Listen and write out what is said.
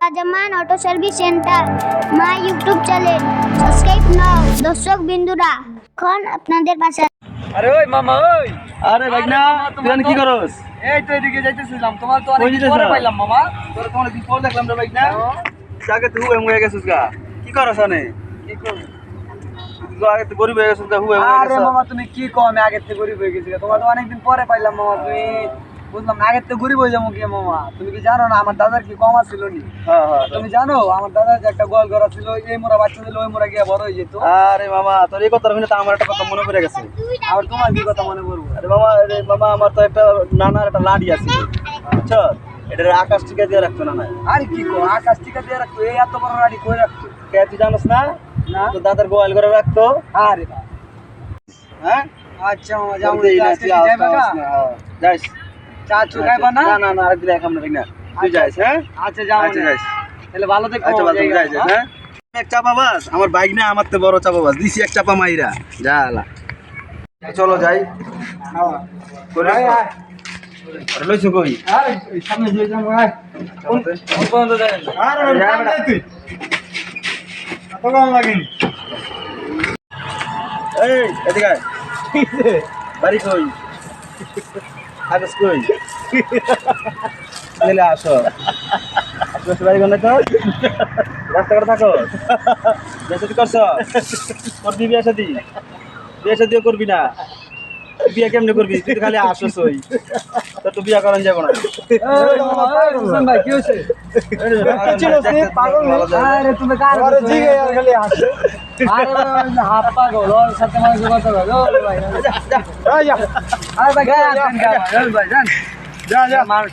Zaman auto service centre my YouTube channel subscribe now দর্শক বিন্দুরা। এখন আপনাদের পাশে আরে ওই মামা ওই। আরে ভাই না তুই কি করস? এই তো এদিকে যাইতেছিলাম। তোমার তো অনেক পরে পাইলাম মামা। তোর কোন দিন পর দেখলাম রে ভাই না আগে তুই হুয়ে মুয়ে গেছিস গা। কি করস আনে? কি? আগে তুই গরিব হয়ে গেছিস গা হুয়ে আরে গেছিস। মামা তুমি কি কম আমি আগের থেকে গরিব হয়ে গেছি তোমার তো অনেকদিন পরে পাইলাম মামা। তুমি বুঝলাম না আগের থেকে গরিব হয়ে যাব কি মামা? তুমি কি জানো না আমার দাদার কি কম ছিল নি হ্যাঁ হ্যাঁ। তুমি জানো আমার দাদার যে একটা গোয়াল ঘর ছিল এই মোরা বাচ্চা ছিল ওই মোরা গিয়ে বড় হয়ে যেত। আরে মামা তোর এই কথা শুনে তো আমার একটা কথা মনে পড়ে গেছে। আর তোমার কি কথা মনে করব আরে মামা আরে মামা আমার তো একটা নানার একটা লাড়ি আছে বুঝছ? এটা আকাশ টিকা দিয়ে রাখতো না না আরে কি কো আকাশ টিকা দিয়ে রাখতো এই এত বড় গাড়ি কই রাখতো? কে তুই জানোস না? না। তো দাদার গোয়াল করে রাখতো। আরে হ্যাঁ? আচ্ছা মামা যাও যাইবা হ্যাঁ, যাইস। চা চু খাইবা না? না না আরেকদিন না ঠিক না তুই আচ্ছা। যাইস হ্যাঁ? আচ্ছা যাও আচ্ছা। যাইস। তাহলে ভালো দেখো আচ্ছা যাই যাইস হ্যাঁ? এক চাপা বাস আমার বাইক না আমার তো বড় চাপা বাস দিছি এক চাপা মাইরা। যা আলা। চলো যাই। করে আরে লইছো কই? সামনে যে যাব আয়। কোন কোন পর্যন্ত যাবেন এই এদিকে বাড়ি কই? কাগজ কই নিলে আসো আসো বাড়ি গনে তো রাস্তাঘাটে থাকো বিয়ে করছ করবি বিয়ে শাদি বিয়ে শাদিও করবি না বিয়ে কেমনে করবি তুই খালি আসস ওই তোর তো বিয়ে করান যাব না ভাই কি হয়েছে আরে তুমি কার আরে জিগে আর খালি আসে হাত পাগল ওর সাথে মানুষ কথা বলো ভাই ভাই গায়ে হাত দেন, ভাই জান যা যা। মানুষ